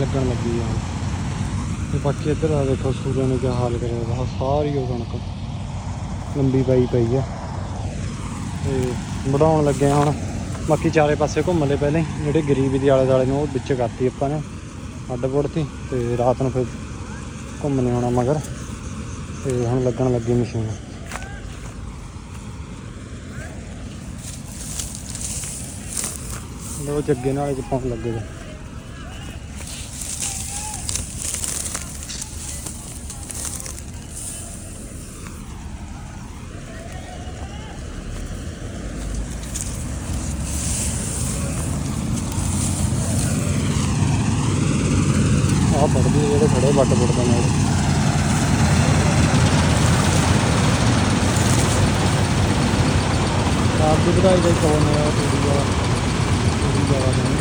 ਲੱਗਣ ਲੱਗੀ ਆ। ਤੇ ਬਾਕੀ ਇੱਧਰ ਆ ਦੇਖੋ ਸੂਰਜ ਨੇ ਕਿਆ ਹਾਲ ਕਰਿਆ ਦਾ ਸਾਰੀ ਉਹ ਕਣਕ ਲੰਬੀ ਪਈ ਪਈ ਆ। ਤੇ ਵਢਾਉਣ ਲੱਗੇ ਹੁਣ। ਬਾਕੀ ਚਾਰੇ ਪਾਸੇ ਘੁੰਮ ਲਏ ਪਹਿਲੇ। ਜਿਹੜੇ ਗਰੀਬ ਦੇ ਆਲੇ ਦੁਆਲੇ ਨੇ ਉਹ ਵਿੱਚ ਕਰਤੀ ਆਪਾਂ ਨੇ। ਅੱਡ ਪੁੱਟਤੀ ਤੇ। ਰਾਤ ਨੂੰ ਫਿਰ ਘੁੰਮਣੇ ਆਉਣਾ ਮਗਰ। ਤੇ ਹੁਣ ਲੱਗਣ ਲੱਗੀ ਮਸ਼ੀਨ। ਲੋ ਜੱਗੇ ਨਾਲ ਚ ਪਾਉਣ ਲੱਗੇ ਜੀ ਆਹ ਪੜਦੀ ਜਿਹੜੇ ਖੜੇ ਵੱਟ ਪੁੱਟਦੇ ਨੇ ਉਹ। ਆਪ ਦੀ ਵਧਾਈ ਹੈ ਉਹ ਵਾਲਾ ਪੂਰੀ ਜ਼ਿਆਦਾ ਨਹੀਂ।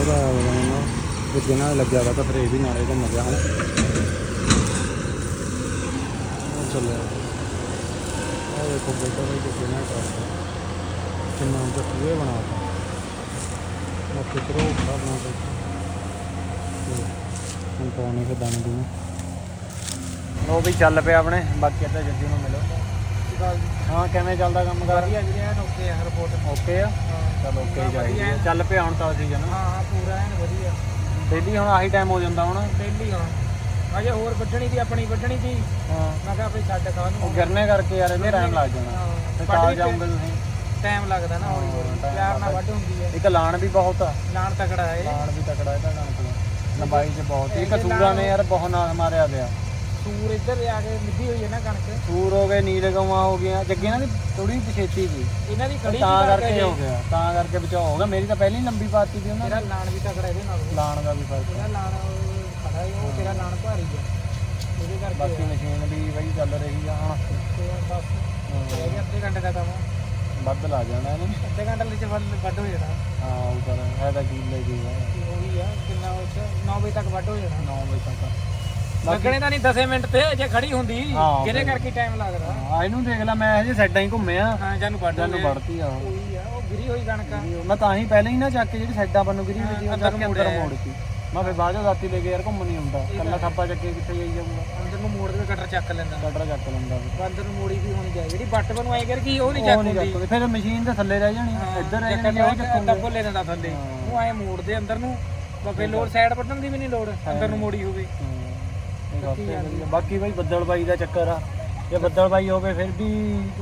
ਉਹਦਾ ਆਇਆ ਨਾ। ਜਿੱਦੇ ਲੱਗਿਆ ਵਾ ਤਾਂ ਫਿਰ ਇਹ ਵੀ ਨਾਲੇ ਘੁੰਮ ਗਿਆ ਹੁਣ ਚੱਲਿਆ। ਉਹ ਦੇਖੋ ਬੇਟਾ ਵੀ ਜਿੱਦੇ ਕਰਦਾ ਕਿੰਨਾ ਉੱਚਾ ਕੂਏ ਬਣਾਤਾ ਉਹ ਕਿਤਰੋ ਉੱਪਰ ਬਣਾ ਦਿੱਤਾ। ਹੁਣ ਪਾਉਣੇ ਫਿਰ ਦਾਣੇ ਦੂਣੇ ਉਹ ਵੀ ਚੱਲ ਪਿਆ ਆਪਣੇ। ਬਾਕੀ ਇੱਥੇ ਜੱਦੀ ਨੂੰ ਮਿਲੋ। ਹਾਂ ਕਿਵੇਂ ਚੱਲਦਾ ਕੰਮ ਕਰ? ਵਧੀਆ ਜੀ ਐਨ ਓਕੇ ਆ ਰਿਪੋਰਟ ਓਕੇ ਆ? ਹਾਂ। ਚਲ ਓਕੇ ਵਧੀਆ ਜਾਈਏ ਐਨ। ਚੱਲ ਪਿਆ ਹੁਣ ਤਾਂ ਸੀਜ਼ਨ ਹਾਂ ਹਾਂ ਪੂਰਾ ਐਨ ਵਧੀਆ। ਡੇਲੀ ਹੁਣ ਆਹੀ ਟਾਈਮ ਹੋ ਜਾਂਦਾ ਹੁਣ। ਡੇਲੀ ਹਾਂ ਅਜੇ ਹੋਰ ਵੱਢਣੀ ਦੀ ਆਪਣੀ ਵੱਢਣੀ ਦੀ। ਹਾਂ। ਮੈਂ ਕਿਹਾ ਵੀ ਛੱਡ ਖਾ ਉਹ ਨੂੰ ਗਿਰਨੇ ਕਰਕੇ ਯਾਰ ਇਹਦੇ ਟਾਈਮ ਲੱਗ ਜਾਣਾ। ਹਾਂ, ਤੇ ਕਾਲ ਜਾਉਂਗੇ ਤੁਸੀਂ। ਟਾਈਮ ਲੱਗਦਾ ਨਾ ਹੌਲੀ ਹਾਂ, ਹੌਲੀ। time ਪਿਆਰ ਨਾਲ। ਵੱਢ ਹੁੰਦੀ ਹੈ। ਇੱਕ ਲਾਣ ਵੀ ਬਹੁਤ ਆ। ਲਾਣ ਤਕੜਾ ਹੈ। ਲਾਣ ਵੀ ਤਕੜਾ ਇਹਦਾ ਕਣਕ ਦਾ। ਲੰਬਾਈ 'ਚ ਬਹੁਤ। ਇਹ ਇੱਕ ਜੇ ਸੂਰਾਂ ਨੇ ਯਾਰ ਬਹੁਤ ਨਾਲ ਮਾਰਿਆ ਪਿਆ। ਸੂਰ ਇੱਧਰ ਆ ਕੇ ਮਿੱਧੀ ਹੋਈ ਹੈ ਨਾ ਕਣਕ। ਸੂਰ ਹੋ ਗਏ ਨੀਲ ਗਵਾਂ ਹੋ ਗਈਆਂ। ਜੱਗੇ ਨਾਲ ਥੋੜੀ ਪਛੇਤੀ ਸੀ। ਇਹਨਾਂ ਦੀ ਖੜੀ ਤਾਂ ਕਰਕੇ ਹੋ ਗਿਆ। ਤਾਂ ਕਰਕੇ ਬਚਾਅ ਹੋ ਗਿਆ। ਮੇਰੀ ਤਾਂ ਪਹਿਲੀ ਲੰਬੀ ਪਾਤੀ ਸੀ ਉਹਨਾਂ ਤੇਰਾ ਲਾਣ ਵੀ ਤਕੜਾ ਇਹਦੇ ਨਾਲ। ਲਾਣ ਦਾ ਵੀ ਫ਼ਰਕ ਤੇਰਾ ਲਾਣ ਖੜਾ ਹੈ ਉਹ ਤੇਰਾ ਲਾਣ ਭਾਰੀ ਹੈ ਉਹਦੇ ਕਰਕੇ ਬਾਕੀ ਮਸ਼ੀਨ ਵੀ ਬਈ ਚੱਲ ਰਹੀ ਆ ਤੇ ਬਸ। ਹਾਂ, ਇਹ ਅੱਧੇ ਘੰਟੇ ਦਾ ਕੰਮ ਵੱਧ ਲਾ ਜਾਣਾ ਇਹਨੇ। ਅੱਧੇ ਘੰਟੇ ਵਿੱਚ ਵੱਢ ਵੱਢ ਹੋ ਜਾਣਾ। ਹਾਂ ਉਧਰ ਹੈ। ਤਾਂ ਕੀਲੇ ਦੀ ਹੈ ਉਹੀ ਆ ਕਿੰਨਾ ਉਹ 9 ਵਜੇ ਤੱਕ ਵੱਢ ਹੋ ਜਾਣਾ। 9 ਵਜੇ ਤੱਕ। ਲੱਗਣੇ ਤਾਂ ਨਹੀਂ 10 ਮਿੰਟ ਤੇ ਜੇ ਖੜੀ ਹੁੰਦੀ। ਹਾਂ, ਫਿਰ- ਕਰਕੇ ਟਾਈਮ ਲੱਗਦਾ ਆ ਇਹਨੂੰ ਦੇਖ ਲੈ ਮੈਂ ਹਜੇ ਸਾਈਡਾਂ ਹੀ ਘੁੰਮਿਆ ਹਾਂ ਜਾਨੂੰ ਵੱਢ ਜਾਨੂੰ ਲਿਆ। ਵੜਤੀ ਆ ਉਹ। ਉਹੀ ਆ ਉਹ ਗਿਰੀ ਹੋਈ ਕਣਕ ਆ। ਮੈਂ ਤਾਂ ਹੀ ਪਹਿਲਾਂ ਹੀ ਨਾ ਚੱਕ ਕੇ ਜਿਹੜੀ ਸਾਈਡਾਂ ਬੰਨੂ ਗਿਰੀ ਹੋਈ ਸੀ ਉਹ ਚੱਕ ਕੇ ਅੰਦਰ ਮੋੜਿਆ। ਮੋੜਤੀ ਮੈਂ ਫਿਰ ਬਾਅਦ ਚੋਂ ਰਾਤੀ ਲੈ ਕੇ ਯਾਰ ਘੁੰਮ ਨਹੀਂ ਹੁੰਦਾ ਕੱਲਾ ਥੱਪਾ ਚੱਕੇ ਕਿੱਥੇ ਜਾਈ ਜਾਊਗਾ? ਅੰਦਰ ਨੂੰ ਮੋੜ ਕੇ ਕਟਰ ਚੱਕ ਲੈਂਦਾ। ਕਟਰ ਚੱਕ ਲੈਂਦਾ। ਫਿਰ। ਅੰਦਰ ਨੂੰ ਮੋੜੀ ਵੀ ਹੋਣੀ ਚਾਹੀਦੀ। ਜਿਹੜੀ ਬੱਟ ਬਨੂੰ ਐ ਕਰ ਗਈ ਉਹ ਨਹੀਂ ਉਹ ਨਹੀਂ ਚੱਕਦੇ ਫਿਰ ਮਸ਼ੀਨ ਤੇ ਥੱਲੇ ਰਹਿ ਜਾਣੀ। ਇੱਧਰ ਰਹਿ ਜਾਣੀ ਉਹ ਤਾਂ ਚੱਕੂਗੇ ਭੁੱਲੇ ਦਿੰਦਾ ਥੱਲੇ। ਉਹ ਐ ਮੋੜਦੇ ਅੰਦਰ ਨੂੰ। ਬਾਬੇ ਲੋਡ ਸਾਈਡ ਪੱਟਣ ਦੀ ਵੀ ਨਹੀਂ ਲੋੜ ਅੰਦਰ ਨੂੰ ਮੋੜੀ ਹੋਵੇ। ਬਾਕੀ ਬਈ ਬੱਦਲਬਾਈ ਦਾ ਚੱਕਰ ਆ। ਜੇ ਬੱਦਲਬਾਈ ਹੋਵੇ ਫਿਰ ਵੀ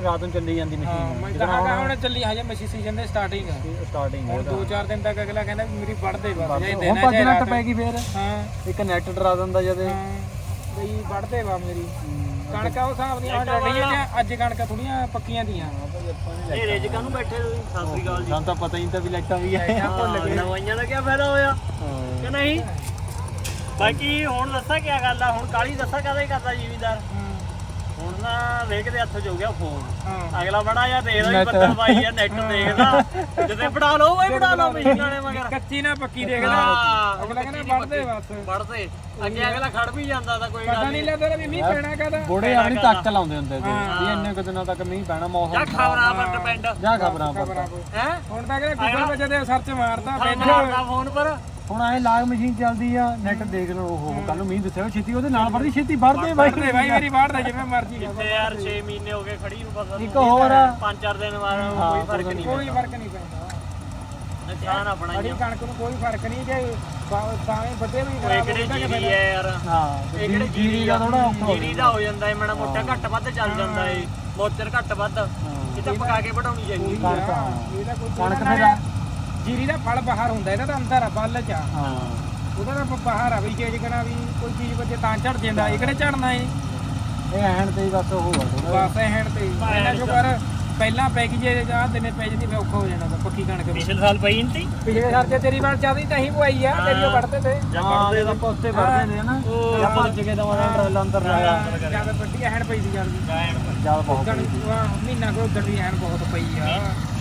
ਰਾਤ ਨੂੰ ਚੱਲੀ ਜਾਂਦੀ ਹਾਂ ਮਸ਼ੀਨ ਮੈਂ ਕਹਾਂਗਾ ਹੁਣ ਚੱਲੀ ਹਜੇ ਮੱਛੀ ਸੀਜ਼ਨ ਦੇ ਸਟਾਰਟਿੰਗ ਆ। ਸਟਾਰਟਿੰਗ ਹੁਣ 2-4 ਦਿਨ ਤੱਕ ਅਗਲਾ ਕਹਿੰਦਾ ਵੀ ਮੇਰੀ ਵੱਢਦੇ ਬਸ ਜੇ ਹੁਣ ਦੇਣਾ ਭੱਜ ਚਾਹੇ ਨੱਟ ਰਾਤ ਪੈ ਗਈ ਫਿਰ। ਹਾਂ। ਇੱਕ ਨੈਟ ਡਰਾ ਦਿੰਦਾ ਜਦੇ। ਬਈ ਵੱਢਦੇ ਵਾ ਮੇਰੀ। ਕਣਕਾਂ ਉਹ ਹਿਸਾਬ ਦੀਆਂ ਹੁਣ ਡੰਡੀਆਂ ਨੇ ਅੱਜ ਕਣਕਾਂ ਥੋੜੀਆਂ ਪੱਕੀਆਂ ਦੀਆਂ। ਇਹ ਰੇਜ ਕਾਨੂੰ ਬੈਠੇ ਤੁਸੀਂ? ਸਤਿ ਸ੍ਰੀ ਅਕਾਲ ਜੀ। ਸਾਨੂੰ ਤਾਂ ਪਤਾ ਹੀ ਨਹੀਂ ਤਾਂ ਵੀ ਲਾਈਟਾਂ ਵੀ ਆ। ਐਂ ਭੁੱਲ ਗਏ। ਨਵਾਈਆਂ ਦਾ ਕੀ ਫਾਇਦਾ ਹੋਇਆ? ਕਿ ਨਹੀਂ? ਬਾਕੀ ਹੁਣ ਦੱਸਾਂ ਕੀ ਗੱਲ ਆ ਹੁਣ ਕਾਲੀ ਦੱਸਾਂ ਕਦੇ ਕਰਦਾ ਜ਼ਿਮੀਦਾਰ? ਹੁਣ ਨਾ ਵੇਖ ਦੇ ਹੱਥ 'ਚ ਹੋ ਗਿਆ ਫੋਨ ਹਾਂ। ਅਗਲਾ ਬੜਾ ਯਾਰ ਦੇਖਦਾ ਵੀ ਬੱਦਲ ਬਾਈ ਆ ਨੈਟ ਦੇਖਦਾ। ਜਦੋਂ ਪੜਾ ਲਓ ਬਈ ਪੜਾ ਲਓ ਮਸ਼ੀਨ ਵਾਲੇ ਮਗਰ। ਕੱਚੀ ਨਾ ਪੱਕੀ ਦੇਖਦਾ। ਹਾਂ, ਅਗਲਾ ਕਹਿੰਦਾ ਵੱਢਦੇ ਬਸ। ਪੜਦੇ ਅੱਗੇ ਅਗਲਾ ਖੜ ਵੀ ਜਾਂਦਾ ਤਾਂ ਕੋਈ ਪਤਾ ਗੱਲ ਨਹੀਂ ਨਹੀਂ ਲੱਗਦਾ ਵੀ ਮੀਂਹ ਪੈਣਾ ਕਦਾ ਬੋੜੇ ਆਪਣੀ ਤੱਕ ਲਾਉਂਦੇ ਹੁੰਦੇ ਸੀ ਵੀ ਇੰਨੇ ਕੁ ਦਿਨਾਂ ਤੱਕ ਮੀਂਹ ਪੈਣਾ ਜਾਂ ਮੌਸਮ ਖਬਰਾਂ ਪਰ ਡਿਪੈਂਡ ਜਾਂ ਖਬਰਾਂ ਪਰ। ਹੈ? ਹੁਣ ਤਾਂ ਅਗਲਾ ਗੂਗਲ ਵਿੱਚ ਦੇ ਸਰਚ ਮਾਰਦਾ ਦਾ ਫੋਨ ਪਰ। ਹੁਣ ਐ ਲਾਗ ਮਸ਼ੀਨ ਚੱਲਦੀ ਆ ਨੈਟ ਦੇਖ ਲਓ ਉਹ ਕੱਲ ਨੂੰ ਮੀਂਹ ਦੱਸਿਆ ਛੇਤੀ ਉਹਦੇ ਨਾਲ ਵੜਦੀ ਛੇਤੀ ਵੜਦੇ ਬਾਈ। ਵੱਢਦੇ ਬਾਈ ਮੇਰੀ ਵਾੜਦਾ ਜਿਵੇਂ ਮਰਜ਼ੀ। ਤੇ ਯਾਰ 6 ਮਹੀਨੇ ਹੋ ਗਏ ਖੜੀ ਨੂੰ ਪਤਾ ਇੱਕ ਹੋਰ ਆ, ਪੰਜ ਚਾਰ ਦਿਨ ਬਾਅਦ ਕੋਈ ਫ਼ਰਕ ਨਹੀਂ ਕੋਈ ਫ਼ਰਕ ਨਹੀਂ ਪੈਂਦਾ। ਨੁਕਸਾਨ ਆਪਣਾ ਹੀ ਕਣਕ ਨੂੰ ਕੋਈ ਫ਼ਰਕ ਨਹੀਂ ਜੇ ਪਾਵੇਂ ਵੱਡੇ ਵੀ ਖਰਾਬ ਕਿਹੜੇ ਹੋ ਜੀਰੀ ਹੈ ਯਾਰ। ਹਾਂ ਇਹ ਕਿਹੜੇ ਜੀਰੀ ਦਾ ਥੋੜਾ ਔਖਾ ਹੋ ਜੀਰੀ ਦਾ ਹੋ ਜਾਂਦਾ ਹੈ ਮਾੜਾ ਮੋਟਾ ਘੱਟ ਵੱਧ ਚੱਲ ਜਾਂਦਾ ਹੈ ਮੋਚਰ ਘੱਟ ਵੱਧ। ਇਹ ਤਾਂ ਪਕਾ ਕੇ ਵਧਾਉਣੀ ਚਾਹੀਦੀ। ਜਾਂਦਾ ਕਣਕ, ਹਾਂ। ਇਹਦਾ ਕੋਈ ਕਣਕ ਜੀਰੀ ਦਾ ਫਲ ਬਾਹਰ ਹੁੰਦਾ ਇਹਦਾ ਤਾਂ ਅੰਦਰ ਆ ਬੱਲ ਚ ਆ। ਹਾਂ। ਉਹਦਾ ਤਾਂ ਬਾਹਰ ਆ ਵੀ ਚੇਂਜ ਕਰਾਂ ਵੀ ਕੋਈ ਚੀਜ਼ ਬੱਚੇ ਤਾਂ ਝੜ ਜਾਂਦਾ ਇਹ ਕਿਹੜੇ ਝੜਨਾ ਏ ਇਹ ਐਣ ਤੇ ਹੀ ਬਸ ਉਹ ਆ ਥੋੜਾ ਬਸ ਹੈਣ ਤੇ ਹੀ। ਇਹਨਾਂ ਜੋ ਕਰ ਪਹਿਲਾਂ ਪੈ ਗਈ ਜੇ ਆਹ ਦਿਨੇ ਪੈ ਜਾਂਦੀ ਫਿਰ ਔਖਾ ਹੋ ਜਾਣਾ ਤਾਂ ਪੱਕੀ ਕਣਕ ਵੀ। ਪਿਛਲੇ ਸਾਲ ਪਈ ਨਹੀਂ ਪਿਛਲੇ ਸਾਲ ਤੇ ਤੇਰੀ ਵਾਰ ਚੱਲਦੀ ਤਾਂ ਹੀ ਪਵਾਈ ਆ ਤੇਰੀ ਉਹ ਕੱਢਦੇ ਤੇ। ਜਾਂ ਹਾਂ ਪੜਦੇ ਦੇ ਪੋਸਤੇ ਵੜਦੇ ਨੇ ਨਾ ਉਹ ਜਾਂ ਭੱਜ ਕੇ ਦਵਾਂ ਟਰੇਲ ਅੰਦਰ ਲਾਇਆ ਜ਼ਿਆਦਾ ਵੱਡੀ ਹੈਣ ਪਈ ਸੀ ਜਾਂਦੀ ਜਦ ਬਹੁਤ ਆਹ ਮਹੀਨਾ ਕੋ ਦੀ ਹੈਣ ਬਹੁਤ ਪਈ ਆ।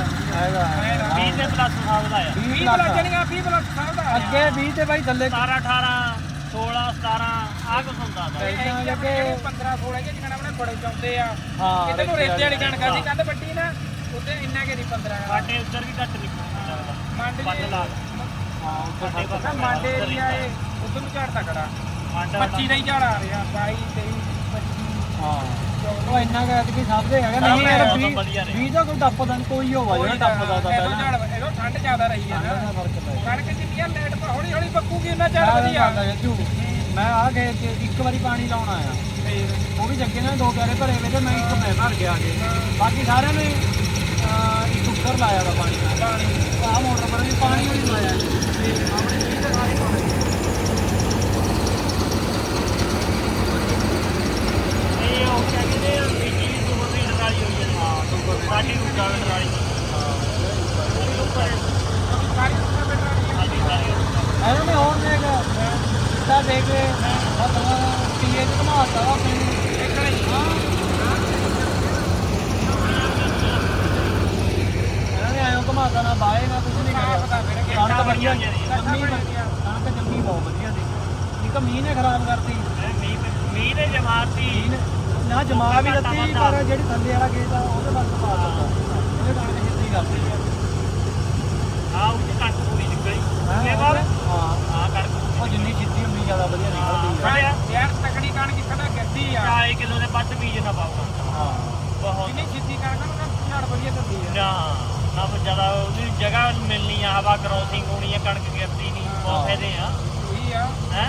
20 ਦੇ ਪਲੱਸ ਹਿਸਾਬ ਦਾ ਆ 20 ਪਲੱਸ ਜਣੀਆਂ 20 ਪਲੱਸ ਸਭ ਦਾ ਅੱਗੇ 20 ਤੇ ਬਾਈ ਥੱਲੇ 17 18 16 17 ਆ ਕੁਝ ਹੁੰਦਾ ਦਾ ਅੱਗੇ- 15 16 ਕੇ ਜਿਕਣਾ ਆਪਣੇ ਬੜੇ ਚਾਉਂਦੇ ਆ ਹਾਂ ਕਿਤੇ ਨੂੰ ਰੇਤੇ ਵਾਲੀ ਕਣਕ ਸੀ ਕੰਧ ਵੱਡੀ ਨਾ ਉੱਤੇ ਇੰਨਾ ਕੇ ਦੀ 15 ਸਾਡੇ ਉੱਧਰ ਵੀ ਘੱਟ ਨਿਕਲਦਾ ਮੰਡ ਲਾ ਹਾਂ ਉੱਥੇ ਸਾਡੇ ਏਰੀਆ ਇਹ ਉਧਰ ਨੂੰ ਝਾੜ ਤਕੜਾ 25 ਦਾ ਹੀ ਝਾੜ ਆ ਰਿਹਾ 22 23 25 ਹਾਂ ਉਹ ਇੰਨਾ ਕਹਿ ਕਿ ਸਭ ਦੇ ਹੈਗਾ ਨਹੀਂ ਯਾਰ ਮੌਸਮ 20 ਵਧੀਆ ਨੇ। 20 ਦਾ ਕੋਈ ਟੱਪਦਾ ਨਹੀਂ ਕੋਈ ਹੋਵਾ ਜਿਹੜਾ ਟੱਪਦਾ ਤਾਂ ਇਹਦੋਂ ਪਹਿਲਾਂ। ਇਹਦੋਂ ਠੰਡ ਜ਼ਿਆਦਾ ਰਹੀ ਹੈ ਨਾ। ਦਾ ਕਣਕ ਜਿੰਨੀ ਆ ਲੇਟ ਹੌਲੀ ਹੌਲੀ ਪੱਕੂਗੀ ਉਹਨਾਂ ਝਾੜ ਵਧੀਆ ਮੈਂ ਆ 'ਚ ਇੱਕ ਵਾਰੀ ਪਾਣੀ ਲਾਉਣ ਆਇਆ। ਉਹ ਵੀ ਜੱਗੇ ਨਾਲ ਦੋ ਪਿਆਰੇ ਭਰੇ ਵੇ ਤੇ ਮੈਂ ਇੱਕ ਮੈਂ ਭਰ ਗਿਆ ਕੇ ਬਾਕੀ ਸਾਰਿਆਂ ਨੇ ਅਹ, ਇੱਕ ਉੱਪਰ ਲਾਇਆ ਦਾ ਪਾਣੀ। ਪਾਣੀ। ਆ ਮੋਟਰ ਪਰ ਵੀ ਪਾਣੀ ਵੀ ਨਹੀਂ ਲਾਇਆ। ਤੇ ਆਪਣੇ ਵੀ ਤਾਂ ਸਾਰੇ ਪਾਣੀ ਇਹ ਉਹ ਕਹਿੰਦੇ ਨੇ ਬੀਜੀ ਵੀ ਸੁਪਰ ਸੀਡਰ ਵਾਲੀ ਹੋਈ ਹੈ ਹਾਂ ਸੁਪਰ ਸਾਡੀ ਰੂਟਾ ਵਾਲੀ ਉਹ ਵੀ ਉੱਪਰ ਹੈ ਸਾਰੀ ਉਮਰ ਬੈਠਾ ਸਾਡੀ ਸਾਰੀ ਇਹਨਾਂ ਨੇ ਹੋਰ ਦੇਖ ਤਾਂ ਦੇਖ ਕੇ ਆਪਣਾ ਪੀਏ ਚ ਘਮਾਤਾ ਵਾ ਆਪਣੇ ਨੂੰ। ਇਹਨਾਂ ਨੇ ਆਇਓ ਘਮਾਤਾ ਨਾ ਬਾਏ ਨਾ ਕੁਝ ਨਹੀਂ ਕਰਿਆ ਪਤਾ ਫਿਰ ਕਿ ਕਣਕ ਵਧੀਆ ਲੱਖਾਂ ਜੰਮੀ ਬਣ ਗਿਆ। ਕਣਕ ਜੰਮੀ ਬਹੁਤ ਵਧੀਆ ਸੀ ਇੱਕ ਖਰਾਬ ਕਰਤੀ ਮੀਂਹ ਮੀਂਹ ਨੇ ਜਮਾਤੀ ਨੇ ਜਮਾ ਵੀ ਦਿੱਤੀ ਪਰ ਜਿਹੜੀ ਥੱਲੇ ਵਾਲਾ ਗੇਟ ਆ ਉਹਦੇ ਬਸ ਪਾ ਦਿੱਤਾ ਇਹਨੇ ਕਣਕ ਜਿੱਤੀ ਕਰਤੀ ਆ। ਉਹ ਕਣਕ ਪੂਰੀ ਨਿਕਲੀ। ਬਾਅਦ ਹਾਂ। ਆ ਕਣਕ ਉਹ ਜਿੰਨੀ ਛਿੱਤੀ ਉਨੀ ਜ਼ਿਆਦਾ ਵਧੀਆ ਨਿਕਲਦੀ ਆ। ਯਾਰ ਤਕੜੀ ਕਣਕ ਕਿੱਥੇ ਗਿਰਦੀ ਆ? 4 ਕਿਲੋ ਦੇ ਵੱਧ ਬੀਜ ਨਾ ਪਾਊਗਾ ਹਾਂ। ਬਹੁਤ। ਜਿੰਨੀ ਛਿੱਤੀ ਕਣਕ ਨੂੰ ਝਾੜ ਵਧੀਆ ਦਿੰਦੀ ਆ। ਨਾ ਨਾ ਫਿਰ ਜ਼ਿਆਦਾ ਉਹਦੀ ਜਗ੍ਹਾ ਮਿਲਣੀ ਆ ਹਵਾ ਕ੍ਰੋਸਿੰਗ ਹੋਣੀ ਆ ਕਣਕ ਗਿਰਦੀ ਨਹੀਂ ਬਹੁਤ। ਫਾਇਦੇ ਆ। ਉਹੀ ਆ। ਹੈ?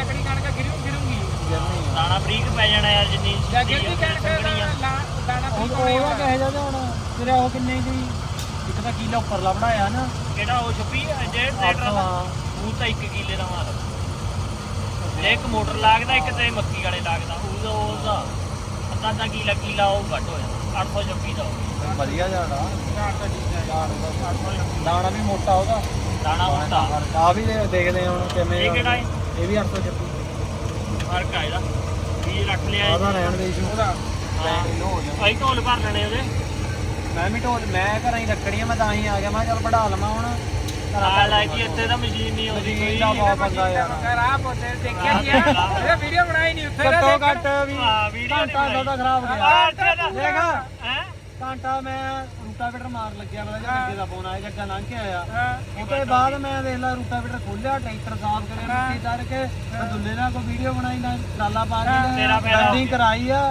ਤਕੜੀ ਕਣਕ ਗਿਰੂ ਗਿਰੂਗੀ। ਜਰਨੀ ਦਾਣਾ ਬਰੀਕ ਪੈ ਜਾਣਾ ਯਾਰ ਜਿੰਨੀ ਜਾਂ ਸਿੱਧੀ ਗਿਰਦੀ ਕਣਕ ਸੰਘਣੀ ਆ। ਦਾ ਲਾ- ਦਾਣਾ ਉਹ ਠੀਕ ਉਹ ਹੋਣੀ ਵਾ ਕਹੇ ਜਾਂਦੇ ਹੁਣ ਤੇਰਾ ਉਹ ਕਿੰਨੇ ਦੀ? ਇੱਕ ਤਾਂ ਕੀਲਾ ਉੱਪਰ ਬਣਾਇਆ ਨਾ। ਕਿਹੜਾ ਉਹ ਛੁਪੀ ਜੇ ਅੱਠ ਟਰੈਕਟਰ ਦਾ। ਹਾਂ। ਉਹ ਤਾਂ 1 ਕਿੱਲੇ ਦਾ ਮਾਰ ਇੱਕ ਮੋਟਰ ਲੱਗਦਾ ਇੱਕ ਤੇ ਮੱਕੀ ਵਾਲੇ ਲੱਗਦਾ ਉਹਦਾ ਉਹਦਾ ਅੱਧਾ ਅੱਧਾ ਕਿੱਲਾ ਕਿੱਲਾ ਉਹ ਘੱਟ ਹੋ ਜਾਂਦਾ। 826 ਦਾ ਉਹ। ਵਧੀਆ ਜਾਣਾ ਝਾੜ ਤਾਂ ਠੀਕ ਆ ਦਾਣਾ ਵੀ ਮੋਟਾ ਉਹਦਾ। ਦਾਣਾ ਹੁੰਦਾ ਆ ਵੀ ਦੇ- ਦੇਖਦੇ ਹਾਂ ਹੁਣ ਕਿਵੇਂ ਇਹ ਕਿਹੜਾ ਹੈ? ਇਹ ਵੀ 836 ਫ਼ਰਕ ਆ ਇਹਦਾ। ਬੀਜ ਰੱਖ ਲਿਆ ਇਹ। ਆਦਾ ਰਹਿਣ ਦੇ ਇਸ਼ੂ ਉਹਦਾ। ਹਾਂ ਹੋ ਅਸੀਂ ਢੋਲ ਭਰ ਲੈਣੇ ਉਹਦੇ। ਮੈਂ ਵੀ ਢੋਲ ਮੈਂ ਘਰਾਂ ਹੀ ਰੱਖਣੀ ਆ ਮੈਂ ਤਾਂ ਹੀ ਆ ਗਿਆ। ਮੈਂ ਕਿਹਾ ਚੱਲ ਵਢਾ ਲਵਾਂ ਹੁਣ। ਆ ਲੈ ਜੀ ਇੱਥੇ ਤਾਂ ਮਸ਼ੀਨ ਨਹੀਂ ਆਉਂਦੀ ਮਸ਼ੀਨ ਕੋਈ। ਦਾ ਬਹੁਤ ਬੰਦਾ ਯਾਰ। ਕਰ ਆ ਬੋਤੇ ਦੇਖਿਆ ਨਹੀਂ ਆ? ਇਹ ਵੀਡੀਓ ਬਣਾਈ ਨਹੀਂ ਉੱਥੇ ਘੱਟੋ ਘੱਟ ਵੀ ਹਾਂ, ਵੀਡੀਓ ਘੰਟਾ। ਸਾਡਾ ਖਰਾਬ ਗਿਆ। ਦੇਖ। ਹੈ? ਘੰਟਾ ਮੈਂ ਰੂਟਾਵੇਟਰ ਮਾਰ ਲੱਗਿਆ ਮੇਰਾ ਹਾਂ। ਜੱਗੇ ਦਾ ਫੋਨ ਆਇਆ ਜੱਗਾ ਲੰਘ ਕੇ ਆਇਆ ਹਾਂ ਉਹ ਤੋਂ ਬਾਅਦ ਮੈਂ ਦੇਖ ਲਾ ਰੂਟਾਵੇਟਰ ਖੋਲਿਆ ਟਰੈਕਟਰ ਸਾਫ਼ ਕਰਿਆ ਹਾਂ। ਮਿੱਟੀ ਦਰ ਕੇ ਮੈਂ ਦੁੱਲੇ ਨਾਲ ਕੋਈ ਵੀਡੀਓ ਬਣਾਈ ਨਾ ਟਰਾਲਾ ਪਾ ਹਾਂ। ਕੇ ਹੋ ਬੈਂਡਿੰਗ। ਕਰਾਈ ਆ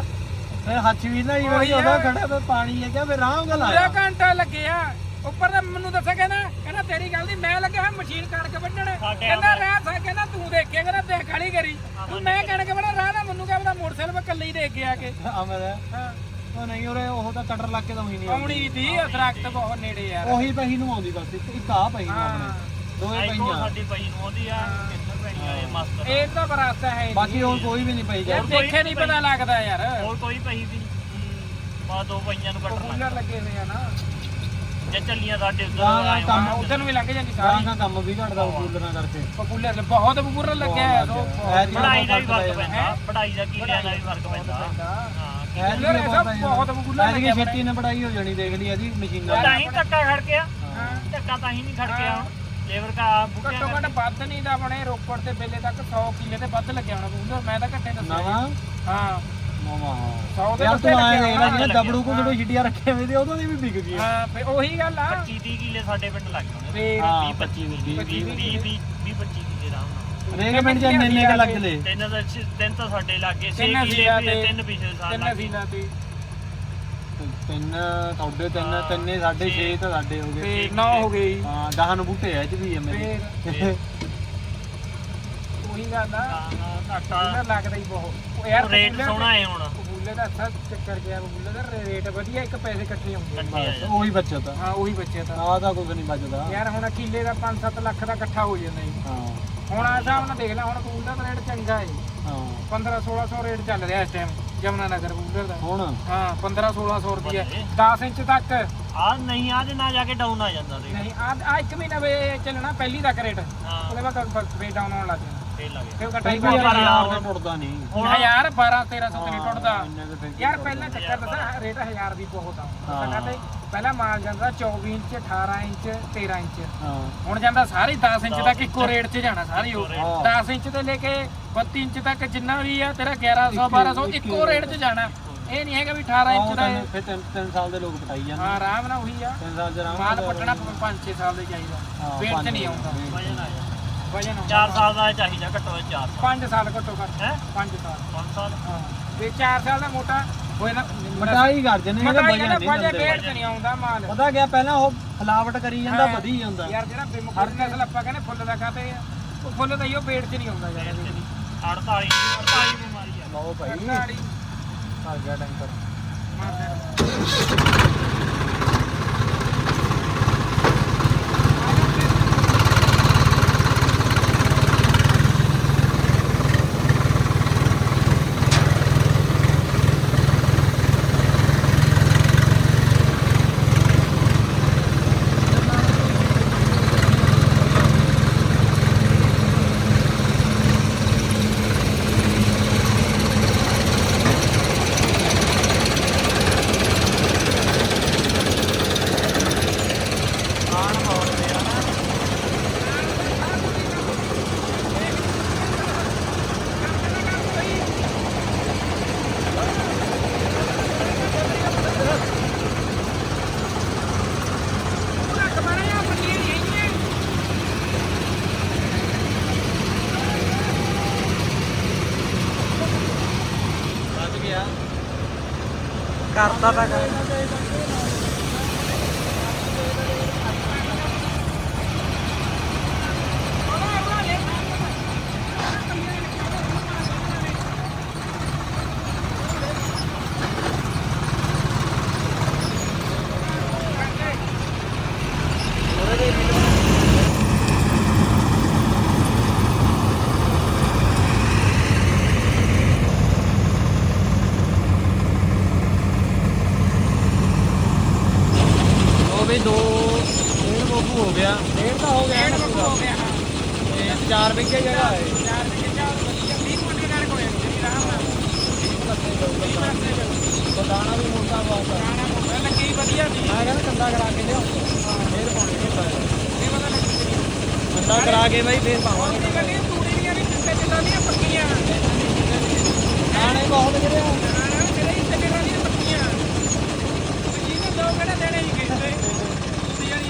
ਫਿਰ ਹੱਥ ਵੀ ਨਹੀਂ ਉਹੀ ਵਈ ਆ। ਉਹਦਾ ਖੜਾ ਤੇ ਪਾਣੀ ਹੈ ਕਿ ਫਿਰ ਆਰਾਮ ਨਾਲ ਆਇਆ ਘੰਟਾ ਲੱਗਿਆ ਉੱਪਰ ਤਾਂ ਮੈਨੂੰ ਦੱਸਿਆ ਕਹਿੰਦਾ ਕਹਿੰਦਾ ਤੇਰੀ ਗੱਲ ਦੀ ਮੈਂ ਲੱਗਿਆ ਹਾਂ ਮਸ਼ੀਨ ਕਣਕ ਵੱਢਣ ਕਹਿੰਦਾ ਰਾਹ ਸਾ ਕਹਿੰਦਾ ਤੂੰ ਦੇਖਿਆ ਕਹਿੰਦਾ ਦੇਖ ਕਾਲੀ ਕਰੀ ਤੂੰ ਮੈਂ ਕਣਕ ਵੱਢਣ ਰਾਹ ਦਾ ਮੈਨੂੰ ਕਹਿੰਦਾ ਮੋਟਰਸਾਈਕਲ 'ਤੇ ਇਕੱਲੇ ਹੀ ਦੇਖ ਗਿਆ ਕਿ ਆ ਮੇਰਾ ਹਾਂ ਉਹ ਨਹੀਂ ਉਰੇ ਉਹ ਤਾਂ ਕਟਰ ਲੱਗ ਕੇ ਤਾਂ ਹੋਈ ਨਹੀਂ ਆਉਣੀ ਦੀ ਦਰਖਤ ਬਹੁਤ ਨੇੜੇ ਯਾਰ ਉਹੀ ਪਹੀ ਨੂੰ ਆਉਂਦੀ ਬਸ ਇੱਕ ਇੱਕ ਆ ਪਹੀ ਨੂੰ ਹਾਂ। ਆਪਣੇ। ਦੋਵੇਂ ਆਈ ਕੋ ਪਹੀਆਂ ਸਾਡੀ ਪਈ ਨੂੰ ਆਉਂਦੀ ਆ ਕਿੱਥੇ ਪੈਣੀ ਆ ਇਹ ਮਸਤ ਇਹ ਤਾਂ ਬਰਾਸਤਾ ਹੈ ਬਾਕੀ ਹੋਰ ਕੋਈ ਵੀ ਨਹੀਂ ਪਈ ਜਾ ਯਾਰ ਦੇਖੇ ਨਹੀਂ ਪਤਾ ਲੱਗਦਾ ਯਾਰ। ਹੋਰ ਕੋਈ ਪਈ ਵੀ ਨਹੀਂ। ਬਾ ਦੋ ਪਈਆਂ ਨੂੰ ਕੱਟਣਾ ਕੂਲਰ ਲੱਗੇ ਹੋਏ ਆ ਨਾ। ਜੇ ਚੱਲੀਆਂ ਸਾਡੇ ਉੱਧਰ ਹਾਂ, ਆਏ ਕੰਮ ਹਾਂ ਉਧਰ ਨੂੰ ਵੀ ਲੰਘ ਜਾਂਦੀ ਸਾਰਾ। ਸਾਰੀ ਦਾ ਕੰਮ ਵੀ ਘਟਦਾ ਕੂਲਰਾਂ ਕਰਕੇ। ਕੂਲਰ ਬਹੁਤ ਬੂਰਾ ਲੱਗਿਆ ਹੈ ਸੋ ਐਤਕੀ ਪੜਾਈ ਦਾ ਵੀ ਬਹੁਤ ਫ਼ਰਕ ਫ਼ਰਕ ਪੈਂਦਾ ਪੜਾਈ ਦਾ ਕੀਲਿਆਂ ਦਾ ਵੀ ਫ਼ਰਕ ਪੈਂਦਾ। ਹਾਂ। ਇਹ ਸਭ ਬਹੁਤ ਐਤਕੀ ਲੱਗਿਆ ਛੇਤੀ ਨੇ ਪੜਾਈ ਹੋ ਜਾਣੀ ਦੇਖ ਲਈ ਇਹਦੀ ਮਸ਼ੀਨਾਂ ਤਾਂ ਹੀ ਧੱਕਾ ਖੜ ਗਿਆ। ਹਾਂ। ਧੱਕਾ ਤਾਂ ਹੀ ਨਹੀਂ ਖੜ ਗਿਆ ਲੇਬਰ ਕਾ ਬੁੱਕਿਆ ਘੱਟੋ ਘੱਟ ਵੱਧ ਨਹੀਂ ਦਾ ਆਪਣੇ ਰੋਪੜ ਤੇ ਬੇਲੇ ਤੱਕ 100 ਕਿੱਲੇ ਤੇ ਵੱਧ ਲੱਗਿਆ ਹੋਣਾ ਕੂਲਰ ਮੈਂ ਤਾਂ ਘੱਟੇ ਦੱਸਿਆ ਨਵਾਂ? ਹਾਂ। ਦੇ ਯਾਰ ਤੂੰ ਆਏ ਦੇਖ ਲੈ। ਜਿਹਨੇ ਦਬੜੂ ਕੋ ਜਦੋਂ ਛਿੱਟੀਆਂ ਰੱਖੇ ਹੋਏ ਤੇ ਉਦੋਂ ਦੀ ਵੀ ਵਿਕ ਗਈਆਂ ਹਾਂ ਫੇ ਉਹੀ ਗੱਲ ਆ। 25 30 ਕਿੱਲੇ ਸਾਡੇ ਪਿੰਡ ਲੱਗ ਜਾਣੇ ਫੇਰ ਹਾਂ 20 25 20 20 20 25 ਕਿੱਲੇ ਆਰਾਮ ਨਾਲ ਰੇਗ ਪਿੰਡ ਚ ਇੰਨੇ ਕ ਲੱਗ ਲੈ ਤਿੰਨ ਤਾਂ ਤਿੰਨ ਤਾਂ ਸਾਡੇ ਲੱਗੇ 6 ਤਿੰਨ ਕਿੱਲੇ ਸੀਗਾ ਤੇ- ਤਿੰਨ ਪਿਛਲੇ ਸਾਲ ਤਿੰਨ ਲੱਗੇ ਸੀਨਾ ਤੇ। ਤਿੰਨ ਤੁਹਾਡੇ ਤਿੰਨ ਤਿੰਨੇ ਸਾਡੇ 6 ਤਾਂ ਸਾਡੇ ਹੋ ਗਏ। ਤੇ 9 ਹੋ ਗਈ ਹਾਂ ਗਾਹਾਂ ਨੂੰ ਬੂਟੇ ਐ ਚ ਵੀ ਐ ਮੇਰੇ ਫੇਰ ਉਹੀ ਗੱਲ ਆ। ਘਾਟਾ। ਕੂਲਰ ਲੱਗਦਾ ਹੀ ਬਹੁਤ। ਉਹ ਯਾਰ ਰੇਟ ਕੂਲਰ ਸੋਹਣਾ ਹੈ ਹੁਣ। ਕੂਲਰ ਦਾ ਅਸਲ ਚੱਕਰ ਗਿਆ ਕੂਲਰ ਦਾ ਰੇਟ ਵਧੀਆ ਇੱਕ ਪੈਸੇ ਇਕੱਠੇ ਹੁੰਦੇ ਇਕੱਠੇ ਆ ਬਸ ਉਹੀ ਬਚਤ ਆ। ਹਾਂ ਉਹੀ ਬੱਚੇ ਤਾਂ ਆ ਤਾਂ ਕੁਝ ਨਹੀਂ ਬਚਦਾ। ਯਾਰ ਹੁਣ ਕਿੱਲੇ ਦਾ 5-7 ਲੱਖ ਦਾ ਇਕੱਠਾ ਹੋ ਜਾਂਦਾ ਜੀ। ਹਾਂ। ਹੁਣ ਆ ਹਿਸਾਬ ਨਾਲ ਦੇਖ ਲੈ ਹੁਣ ਕੂਲਰ ਦਾ ਰੇਟ ਚੰਗਾ ਹੈ। ਹਾਂ 15-1600 ਰੇਟ ਚੱਲ ਰਿਹਾ ਇਸ ਟਾਈਮ ਜਮਨਾ ਨਗਰ ਕੂਲਰ ਦਾ। ਹੁਣ? ਹਾਂ 15-1600 ਰੁਪਏ 10 ਇੰਚ ਤੱਕ। ਆ ਨਹੀਂ ਆ ਨਾ ਜਾ ਕੇ ਡਾਊਨ ਆ ਜਾਂਦਾ ਰੇਟ ਨਹੀਂ ਆ ਆ ਇੱਕ ਮਹੀਨਾ ਵੇ ਚੱਲਣਾ ਪਹਿਲੀ ਤੱਕ ਰੇਟ। ਹਾਂ। ਉਹਦੇ ਬਾਅਦ ਫੇ ਡਾਊਨ ਆਉਣ ਲੱਗ ਜਾਣਾ। ਫੇਰ ਵੀ ਪਾ ਯਾਰ ਯਾਰ ਦਾ ਟੁੱਟਦਾ ਨਹੀਂ। ਹੁਣ ਯਾਰ 12 1300 ਤੇ ਨਹੀਂ ਟੁੱਟਦਾ। ਯਾਰ ਪਹਿਲਾਂ ਚੱਕਰ ਦੱਸਾਂ ਰੇਟ 1000 ਵੀ ਬਹੁਤ ਆ। ਦੱਸਾਂ ਤੇ ਪਹਿਲਾਂ ਮਾਲ ਜਾਂਦਾ 24 ਇੰਚ 18 ਇੰਚ 13 ਇੰਚ। ਹਾਂ। ਹੁਣ ਜਾਂਦਾ ਸਾਰੇ 10 ਇੰਚ ਤੱਕ ਇੱਕੋ ਰੇਟ 'ਚ ਜਾਣਾ ਸਾਰੇ ਉਹ। ਹਾਂ। 10 ਇੰਚ ਤੋਂ ਲੈ ਕੇ 32 ਇੰਚ ਤੱਕ ਜਿੰਨਾ ਵੀ ਆ ਤੇਰਾ 1100 1200 ਇੱਕੋ ਰੇਟ। 'ਚ ਜਾਣਾ। ਇਹ ਨਹੀਂ ਹੈਗਾ ਵੀ 18 ਇੰਚ ਦਾ ਇਹ- ਫਿਰ 3 ਸਾਲ ਦੇ ਲੋਕ ਪਟਾਈ ਜਾਂਦੇ। ਹਾਂ ਆਰਾਮ ਨਾਲ ਉਹੀ ਆ। 3 ਸਾਲ ਆਰਾਮ ਮਾਲ ਪੱਟਣਾ 5-6 ਸਾਲ ਦੇ ਚਾਹੀਦਾ। ਵੇਟ 'ਚ ਨਹੀਂ ਆਉਂਦਾ। ਵਜਨ ਆ ਜਾ ਵਜਨ 4 ਸਾਲ ਦਾ ਚਾਹੀਦਾ ਘੱਟੋ ਘੱਟ 4 ਸਾਲ। 5 ਸਾਲ ਘੱਟੋ ਘੱਟ। ਹੈ? 5 ਸਾਲ। 5 ਸਾਲ। ਹਾਂ। ਤੇ 4 ਸਾਲ ਦਾ ਮੋਟਾ ਹੋਏ ਨਾ ਮਟਾਈ ਕਰ ਜਨੇ ਇਹਦਾ ਮਟਾਈ ਵਜਨ ਨਹੀਂ ਦਿੰਦੇ ਵੇਟ ਨਹੀਂ ਆਉਂਦਾ ਮਾਲ। ਪਤਾ ਗਿਆ ਪਹਿਲਾਂ ਉਹ ਫਲਾਵਟ ਕਰੀ ਜਾਂਦਾ। ਵਧੀ ਜਾਂਦਾ। ਯਾਰ ਜਿਹੜਾ ਬਿਮਖੁਰ ਨਸਲ ਆਪਾਂ ਕਹਿੰਦੇ ਫੁੱਲ ਦਾ ਖਾਤੇ ਆ। ਉਹ ਫੁੱਲ ਤਾਂ ਹੀ ਉਹ ਪੇਟ 'ਚ ਨਹੀਂ ਆਉਂਦਾ ਯਾਰ। ਇਹਦੇ 48 48 ਬਿਮਾਰੀ ਆ। ਲਓ ਭਾਈ। ਨਾੜੀ ਆ ਗਿਆ ਟੈਂਕਰ। ਮਾਰਦੇ ਬਚ ਕਰਤਾ ਤਾਂ ਉਹ ਵੀ ਦੋ ਡੇਢ ਬੋਬੂ ਹੋ ਗਿਆ ਡੇਢ ਤਾਂ ਹੋ ਗਿਆ ਡੇਢ ਬੱਕੂ ਹੋ ਗਿਆ ਹਾਂ ਤੇ 4 ਵਿਗੇ ਜਗ੍ਹਾ ਹੈ ਚਾਰ ਵਿਕੇ ਚਾਰ ਵਧੀਆ 20 ਕੁਇੰਟਲ ਨਾਲ ਕੋਲੇ ਨਹੀਂ ਆਰਾਮ ਨਾਲ ਬਦਾਨਾ ਵੀ ਮੋਟਾ ਬਹੁਤ ਆ ਖਾਣਾ ਮੁੱਕਾ ਲੱਗੀ ਵਧੀਆ ਸੀ ਮੈਂ ਕਹਿੰਦਾ ਕੰਦਾ ਕਰਾ ਕੇ ਲਿਓ ਫੇਰ ਪਾਉਣੀ ਨਹੀਂ ਇਹ ਪਤਾ ਲੱਗੀ ਕੇ ਬਾਈ ਫੇਰ ਪਾਵਾਂਗੇ। ਉਹਦੀ ਗੱਲ ਇਹ ਤੂੜੀ ਦੀਆਂ ਨਹੀਂ ਚਿੱਟੇ ਜਿੱਦਾਂ ਦੀਆਂ ਪੱਕੀਆਂ। ਖਾਣੇ ਬਹੁਤ ਜਿਹੜੇ ਖਾਣਾ ਜਿਹੜੇ ਇੱਥੇ ਕਿਹੜਾ ਦੀਆਂ ਪੱਕੀਆਂ। ਜਿਹਨੇ ਦੋ ਕਿਹੜਾ ਦੇਣੇ ਨਹੀਂ ਕਿਸੇ ਤੁਸੀਂ ਜਾਨੀ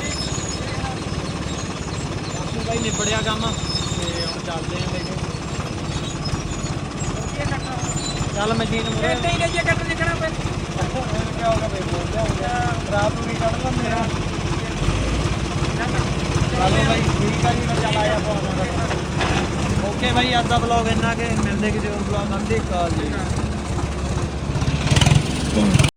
ਬਾਕੀ ਬਾਈ ਨਿਬੜਿਆ ਕੰਮ ਤੇ ਹੁਣ ਚੱਲਦੇ ਆਂ ਲੈ ਕੱਟਾ ਚੱਲ ਮਸ਼ੀਨ ਮੁਰੇ। ਇੱਥੇ ਹੀ ਜੇ ਕੱਟ ਦੇਖਣਾ ਪੈਂਦਾ ਕੀ ਹੋ ਗਿਆ ਬਈ ਗਿਆ ਰਾਤ ਨੂੰ ਵੀ ਕੱਢ ਆ ਚਲੋ ਬਾਈ, ਠੀਕ ਆ ਜੀ, ਮੈਂ ਚੱਲ ਆਇਆ ਪਾਉਣਾ ਓਕੇ ਬਾਈ, ਅੱਜ ਦਾ ਵਲੌਗ ਇੰਨਾ ਕਿ, ਮਿਲਦੇ ਕਿਸੇ ਹੋਰ ਵਲੌਗ ਨਾਲ। ਦੇਖ ਕਾਲ ਜੀ।